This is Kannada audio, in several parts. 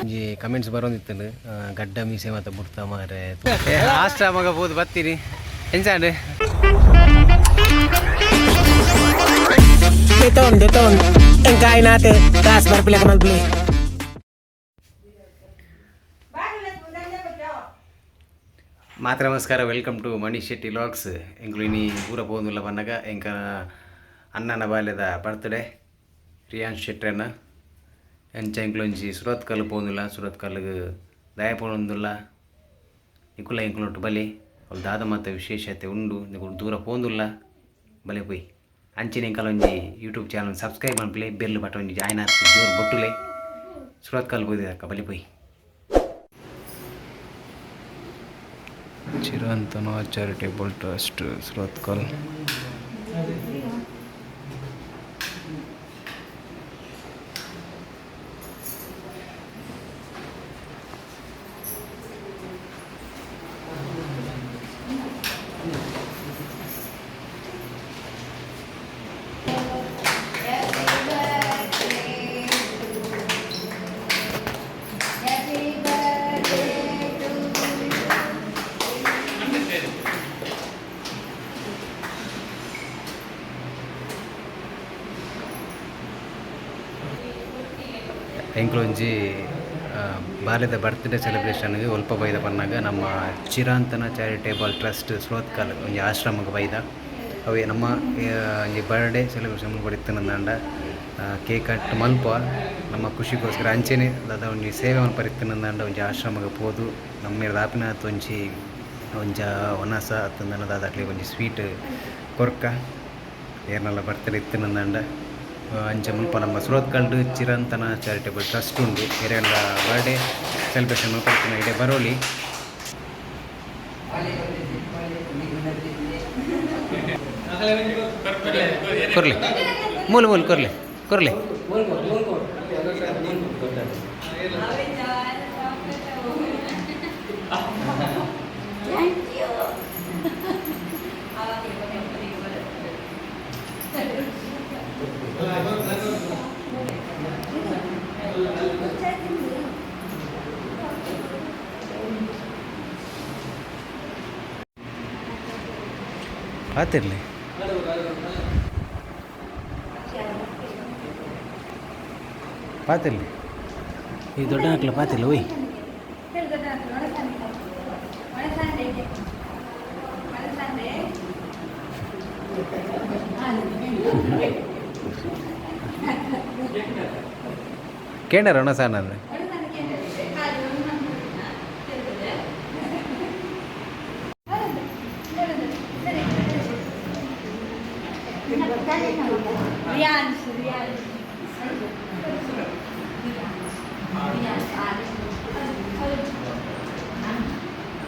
ಒಂಜಿ ಕಮೆಂಟ್ಸ್ ಬರೋದಿತ್ತು ಗಡ್ಡ ಮೀಸೆ ಮತ್ತೆ ಬುಡ್ತ ಮಾರೆ ಆಶ್ರಮಗ ಬೋದು ಬರ್ತೀರಿ ಎಂಚಾಂಡ್ Deton, deton. Engkain natin. Taas, marpila ka mag-play. ಮಾತ್ರ ನಮಸ್ಕಾರ welcome to Mani Shetty logs ಎಂಕ್ಲು ಇನಿ ಊರ ಪೋಂದುಲ್ಲ ಬನ್ನಗ ಎಂಕ ಅಣ್ಣನ ಬಾಲ್ಯದ ಬರ್ತ್ಡೇ ಶೆಟ್ಟಿ ಶೆಟ್ರನ್ನ ಎಂಚ ಎಂಕ್ಲೊಂಜಿ ಸುರತ್ ಕಲ್ಲು ಪೋಂದುಲ್ಲ ಸುರತ್ ಕಲ್ಲು ದಯ ಪೋಂದುಲ್ಲ ನಿಕುಲ ಎಂಕ್ಲೊಟ್ಟು ಬಲಿ ಅವ್ಳು ದಾದ ಮಾತ ವಿಶೇಷತೆ ಉಂಡು ನಿಕುಲು ದೂರ ಪೋಂದುಲ್ಲ ಬಲೆ ಪೋಯ್ ಅಂಚಿನ ಎಂಕಲೊಂಜಿ ಯೂಟ್ಯೂಬ್ ಚಾನಲ್ ಸಬ್ಸ್ಕ್ರೈಬ್ ಮಾಡ್ಪ್ಲೆ ಬೆಲ್ ಬಟ ಒಂಜಿ ಜಾಯ್ನ್ ಆಗ್ತಿ ಜೋರು ಬೊಟ್ಟುಲೆ ಸುರತ್ ಕಲ್ಲು ಪೋಯ್ದಕ್ಕ ಬಲಿ ಪೋಯ್ ಚಿರಂತನ ಚಾರಿಟೇಬಲ್ ಟ್ರಸ್ಟ್ ಸುರತ್ಕಲ್ ಎಂಕ್ಲೊಂಜಿ ಬಾಲ್ಯದ ಬರ್ತ್ಡೇ ಸೆಲೆಬ್ರೇಷನ್ಗೆ ಒಲ್ಪ ಬೈದ ಬಂದಾಗ ನಮ್ಮ ಚಿರಾಂತನ ಚಾರಿಟೇಬಲ್ ಟ್ರಸ್ಟ್ ಸ್ರೋತ್ಕಲ್ ಒಂಜಿ ಆಶ್ರಮಕ್ಕೆ ಬೈದ. ಅವೇ ನಮ್ಮ ಒಂಜಿ ಬರ್ಡೇ ಸೆಲೆಬ್ರೇಷನ್ ಬರಿತ್ತನಂದಾಂಡ ಕೇಕ್ ಕಟ್ ಮಲ್ಪ ನಮ್ಮ ಖುಷಿಗೋಸ್ಕರ ಅಂಚೆನೆ ದಾದ ಒಂಜಿ ಸೇವೆ ಪರಿತನಂದಾಂಡ ಒಂಜಿ ಆಶ್ರಮಕ್ಕೆ ಪೋದು. ನಮ್ಮ ದಾಪಿನ ಒಂಜಿ, ಒಂಜ ಒನಸ ಅತ್ತಂದನ ದಾದಾಕ್ಲೆ ಒಂಜಿ ಸ್ವೀಟ್ ಕೊರ್ಕ, ಏರ್ನೆಲ್ಲ ಬರ್ತಾರೆ ಇತ್ತನಂದಾಂಡ ಅಂಚ ಮುಲ್ಪ ನಮ್ಮ ಸುರತ್ಕಲ್ಡು ಚಿರಂತನ ಚಾರಿಟೇಬಲ್ ಟ್ರಸ್ಟ್ ಉಂಡು ಎರೆಲ್ಲ ಬರ್ಡೇ ಸೆಲೆಬ್ರೇಷನ್ ಮುಲ್ಪಡ್ತೀನಿ ಇಡೇ ಬರೋಲಿ. ಕೊರ್ಲಿ. ಮೂಲ ಮೂಲ, ಕೊರ್ಲಿ. ಕೊರ್ಲಿ. ಪಾತಿರ್ಲಿ ಪಾತಿರ್ಲಿ ಈ ದೊಡ್ಡ ಹಾಕ್ಲ ಪಾತಿರ್ಲಿ ಒಯ್ ಕೇಂದ್ರ Rianz, Rianz.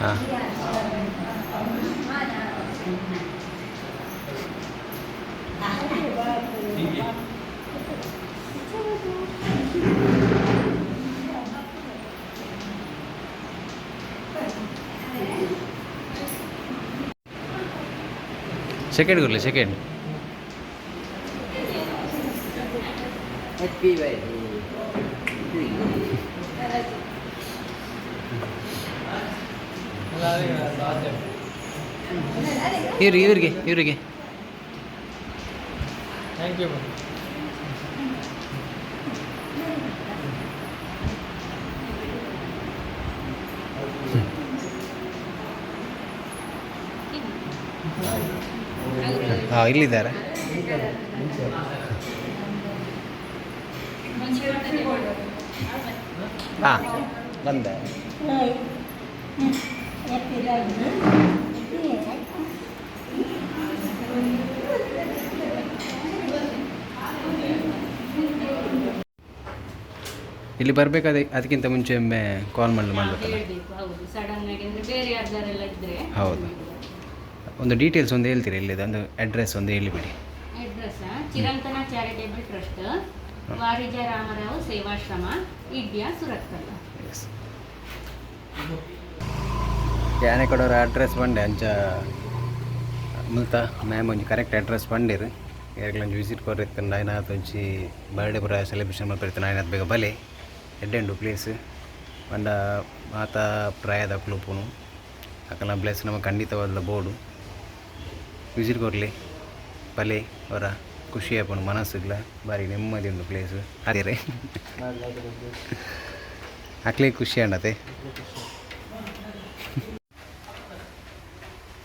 Ah. ಸೆಕೆಂಡ್ ಇವ್ರಿಗೆ ಇವ್ರಿಗೆ ಇವ್ರಿಗೆ ಥ್ಯಾಂಕ್ ಯು ಹಾಂ ಇಲ್ಲಿದ್ದಾರೆ ಹಾಂ ಬಂದೆ. ಇಲ್ಲಿ ಬರಬೇಕಾದ್ರೆ ಅದಕ್ಕಿಂತ ಮುಂಚೆ ಒಮ್ಮೆ ಕಾಲ್ ಮಾಡಿ ಮಾಡಬೇಕಲ್ಲ? ಹೌದು. ಒಂದು ಡೀಟೇಲ್ಸ್ ಒಂದು ಹೇಳ್ತೀರಿ ಇಲ್ಲಿದೆ? ಒಂದು ಅಡ್ರೆಸ್ ಒಂದು ಹೇಳಿಬಿಡಿ. ಅಡ್ರೆಸ್ ಚಿರಂತನ ಚಾರಿಟೇಬಲ್ ಟ್ರಸ್ಟ್ ಯಾನೆ ಕೊಡೋರು ಅಡ್ರೆಸ್ ಬಂಡೆ ಅಂಚ, ಮುಲ್ತ ಮ್ಯಾಮ್ ಒಂಜಿ ಕರೆಕ್ಟ್ ಅಡ್ರೆಸ್ ಬಂದಿರು ಯಾರಿಗೊಂದು ವಿಸಿಟ್ ಕೊರಿತ್ತಂಡ ಆಯ್ನಾತ್ ಒಂಚಿ ಬರ್ಡೇ ಪುರ ಸೆಲೆಬ್ರೇಷನ್ ಮಾಡ್ತಿರ್ತೀನಿ ಆಯ್ನಾತ್ ಬೇಗ ಬಲೆ. ಎಡ್ಡೆಂಡು ಪ್ಲೇಸ್ ಒಂದ ಮಾತ ಪ್ರಾಯದ ಕ್ಲೂಪುನು. ಅಕಲ ಪ್ಲೇಸ್ ನಮಗೆ ಖಂಡಿತವಾದ ಬೋರ್ಡು. ವಿಸಿಟ್ ಕೊಡಲಿ. ಬಲೆ ಅವರ ಖುಷಿ ಬಾರಿ ನೆಮ್ಮದಿ ಉಂಡು ಪ್ಲೇಸ್ ಅದೇ ರೀ ಅಕ್ಲೆ ಖುಷಿ ಅಣ್ಣತೆ.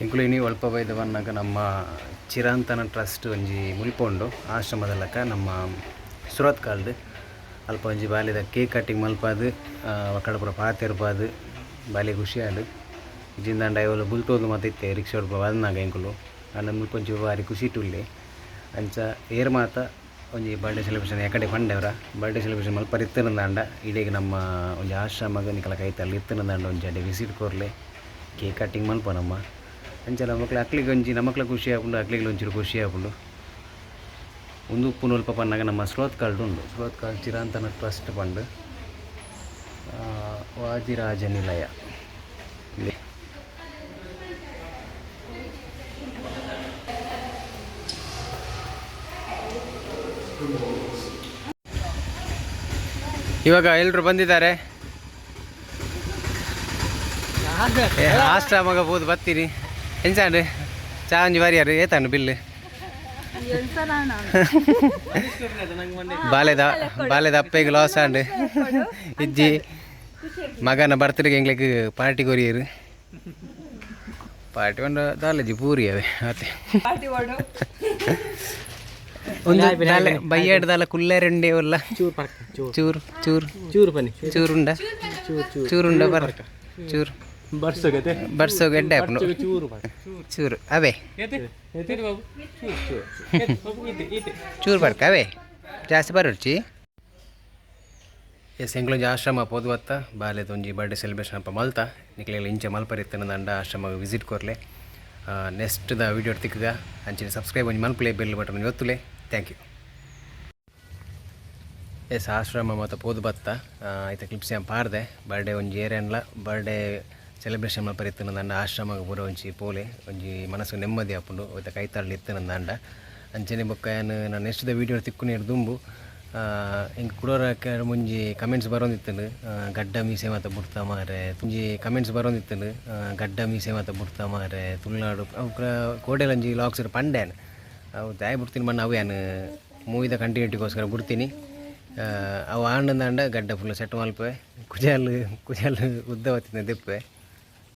ಇಂಕ್ಲೂ ಇನಿ ಒಲ್ಪ ಬೈದ ಬಂದಾಗ ನಮ್ಮ ಚಿರಾಂತನ ಟ್ರಸ್ಟ್ ಒಂಜಿ ಮುಲ್ಪೊಂಡು. ಆಶ್ರಮದ ಲಕ ನಮ್ಮ ಸುರತ್ ಕಾಲ್ದು. ಅಲ್ಪ ಒಂಜಿ ಬಾಲ್ಯದ ಕೇಕ್ ಕಟ್ಟಿಂಗ್ ಮಲ್ಪಾದು ಒಕ್ಕಡ ಪೂರ ಪಾತೆ ಇರ್ಪಾದು ಬಾಲ್ಯ ಖುಷಿ ಆಡು ಇಜಿಂದಾಂಡ ಇವಳು ಬುಲ್ತೋದು ಮತ್ತೆ ರಿಕ್ಷಾ ಹೊಡ್ಪ ಬಂದಾಗ ಇಂಕುಲು. ಅಲ್ಲ ಮುಲ್ಪ ಬಾರಿ ಖುಷಿ ಟುಲ್ಲಿ ಅಂಚ ಏರ್ ಮಾತ ಒಂಜಿ ಬರ್ಡೇ ಸೆಲೆಬ್ರೇಷನ್ ಯಾಕಡೆ ಪಂಡೆವ್ರ. Birthday celebration ಮಲ್ಪ ಇತ್ತನಂದಾಂಡ. ಇಡೀಗ ನಮ್ಮ ಒಂಜಿ ಆಶ್ರಮಗ ನಿಕಲ ಇತ್ತಿನ ದಂಡ ಒಂಜಿ ಅಡೆ ವಿಸಿಟ್ ಕೊರ್ಲೆ. ಕೇಕ್ ಕಟ್ಟಿಂಗ್ ಮಲ್ಪ ನಮ್ಮ. ಅಂಚಲ ಮಕ್ಳು ಅಕ್ಲಿಗೆ ಒಂಜಿ, ನಮ್ಮ ಮಕ್ಳು ಖುಷಿ ಆಪುಂಡು ಅಕ್ಲಿಗೆ ಒಂಚೂರು ಖುಷಿ ಆಪುಂಡು ಒಂದು ಉಪ್ಪು ನಲ್ಪ ಪನ್ನಾಗ ನಮ್ಮ ಸ್ಲೋತ್ ಕಾರ್ಡ್ ಉಂಡು. ಸ್ಲೋತ್ ಕಾರ್ಡ್ ಚಿರಾಂತನ ಟ್ರಸ್ಟ್ ಪಂಡ್ ವಾಜಿರಾಜ ನಿಲಯ ಇವಾಗ ಎಲ್ಲರೂ ಬಂದಿದ್ದಾರೆ. ಏ ಆಶ್ರಮಗ ಬೋದು ಬರ್ತೀನಿ ಎಂಚಾಂಡು ಚಾ ಒಂಜಿ ಬಾರಿಯಾರು ಏತಾಂಡು ಬಿಲ್ಲು. ಬಾಲ್ಯದ ಬಾಲ್ಯದ ಅಪ್ಪೆಗೆ ಲಾಸ್ ಆಂಡು ಇಜ್ಜಿ ಮಗನ ಬರ್ತಡೆಗೆ ಎಂಗ್ಲಿಕ್ಕೆ ಪಾರ್ಟಿ ಕೊರಿಯರು ಪಾರ್ಟಿ ಒಂದು ದಾಲಜಿ ಪೂರಿ ಅದೇ ಅತ್ತೆ ಒಂದು ಬಯ್ಯಾಡ್ ದಾಲ ಕುಲ್ಲೆರಂಡೆ ಒಲ್ಲ ಚೂರು ಪರ್ಕ ಚೂರು. ಚೂರು ಚೂರು. ಚೂರು ಬನ್ನಿ. ಚೂರುಂಡ ಚೂರು ಚೂರು ಚೂರುಂಡ ಬರ. ಚೂರು. ಬರ್ಸೋಗತ್ತೆ ಬರ್ಸೋ ಗೆಡ್ಡೆ ಹಾಕೊಂಡು ಚೂರು ಚೂರು ಅವೇ. ಚೂರು ಚೂರು. ಬಾಬು ಇದೆ ಇದೆ ಚೂರು ಬರ್ಕ ಅವೇ. ಜಾಸ್ತಿ ಬರೋಡ್ಚಿ ಎಸ್ ಎಂಗ್ಲೊಂಜಿ ಆಶ್ರಮ ಪೋದುವತ್ತ ಬಾಲ್ಯದ ಒಂಜಿ ಬರ್ಡೇ ಸೆಲೆಬ್ರೇಷನ್ ಅಪ್ಪ ಮಲ್ತ? ನಿಕ್ಲೆಲ್ಲ ಇಂಚ ಮಲ್ಪರಿತ್ತಿನ ದಂಡ ಆಶ್ರಮ ವಿಸಿಟ್ ಕೊರ್ಲೆ. ನೆಕ್ಸ್ಟ್ ದ ವಿಡಿಯೋ ತಿಕ್ಕಗ ಅಂಚಿನ ಸಬ್ಸ್ಕ್ರೈಬ್ ಒಂಜಿ ಮಲ್ಪಲೆ ಬೆಲ್ ಬಟನ್ ಒತ್ತುಲೆ. ಥ್ಯಾಂಕ್ ಯು ಎಸ್ ಆಶ್ರಮ ಮತ್ತು ಪೋದು ಬತ್ತ ಐತ ಕ್ಲಿಪ್ಸ್ ಏನು ಪಾರ್ದೆ ಬರ್ಡೇ ಒಂಜಿ ಏರಿಯನ್ಲ ಬರ್ಡೇ ಸೆಲೆಬ್ರೇಷನ್ ಮಲ್ಪರಿತ್ತನ ದಂಡ ಆಶ್ರಮ ಪೂರ ಒಂಜಿ ಪೋಲೆ ಒಂಜಿ ಮನಸ್ಸು ನೆಮ್ಮದಿ ಆಪುಂಡು ಒಯ್ತ ಇತ್ತು ನನ್ನ ಅಂಚನೆ ಬೊಕ್ಕ ಏನು ನಾನು ನೆಕ್ಸ್ಟ್ ವಿಡಿಯೋ ತಿಕ್ಕುನೇರು ದುಂಬು ಹಿಂಗೆ ಕುಡೋರ ಮುಂಜಿ ಕಮೆಂಟ್ಸ್ ಬರೋಂದಿತ್ತಂಡು ಗಡ್ಡ ಮೀಸೆ ಮಾತ ಬುಡ್ತಾ ಮಾರೆ ತುಂಜಿ ಕಮೆಂಟ್ಸ್ ಬರೋಂದಿತ್ತಂಡು ಗಡ್ಡ ಮೀಸೆ ಮಾತ ಬುಡ್ತಾ ಮಾರೆ ತುಳುನಾಡು ಅವ್ರ ಕೋಡೆಲಂಜಿ ಲಾಕ್ಸ್ ಪಂಡೇನು ಅವು ತಾಯಿ ಬಿಡ್ತೀನಿ ಮಣ್ಣು, ಅವು ಏನು ಮೂವಿದ ಕಂಟಿನ್ಯೂಟಿಗೋಸ್ಕರ ಬಿಡ್ತೀನಿ. ಅವು ಆಂಡಂದ ಆಂಡ ಗಡ್ಡ ಫುಲ್ ಸೆಟ್ ಮಲ್ಪೆ ಕುಜಾಲು ಕುಜಾಲು ಉದ್ದ ಹೊತ್ತಿನ ದೆಪ್ಪೆ